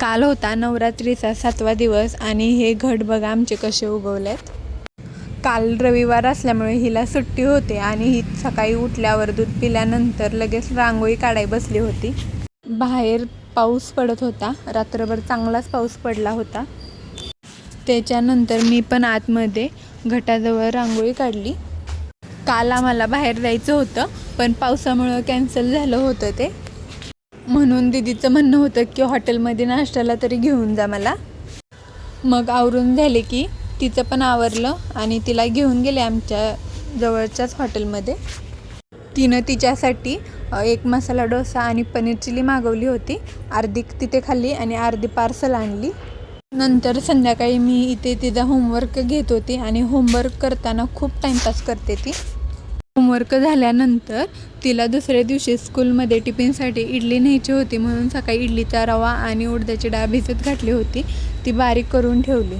काल होता नवरात्रीचा सातवा दिवस आणि हे घट बघा आमचे कसे उगवलेत. काल रविवार असल्यामुळे हिला सुट्टी होते आणि ही सकाळी उठल्यावर दूध पिल्यानंतर लगेच रांगोळी काढाय बसली होती. बाहेर पाऊस पडत होता. रात्रभर चांगलाच पाऊस पडला होता. त्याच्यानंतर मी पण आतमध्ये घटाजवळ रांगोळी काढली. काल आम्हाला बाहेर जायचं होतं पण पावसामुळं कॅन्सल झालं होतं ते. म्हणून दिदीचं म्हणणं होतं की हॉटेलमध्ये नाश्त्याला तरी घेऊन जा मला. मग आवरून झाले की तिचं पण आवरलं आणि तिला घेऊन गेले आमच्या जवळच्याच हॉटेलमध्ये. तिनं तिच्यासाठी एक मसाला डोसा आणि पनीर चिली मागवली होती. अर्धी तिथे खाल्ली आणि अर्धी पार्सल आणली. नंतर संध्याकाळी मी इथे तिचा होमवर्क घेत होती आणि होमवर्क करताना खूप टाईमपास करते ती. होमवर्क झाल्यानंतर तिला दुसऱ्या दिवशी स्कूलमध्ये टिफिनसाठी इडली न्यायची होती म्हणून सकाळी इडलीचा रवा आणि उडदाची डाळ भिजत घातली होती. ती बारीक करून ठेवली.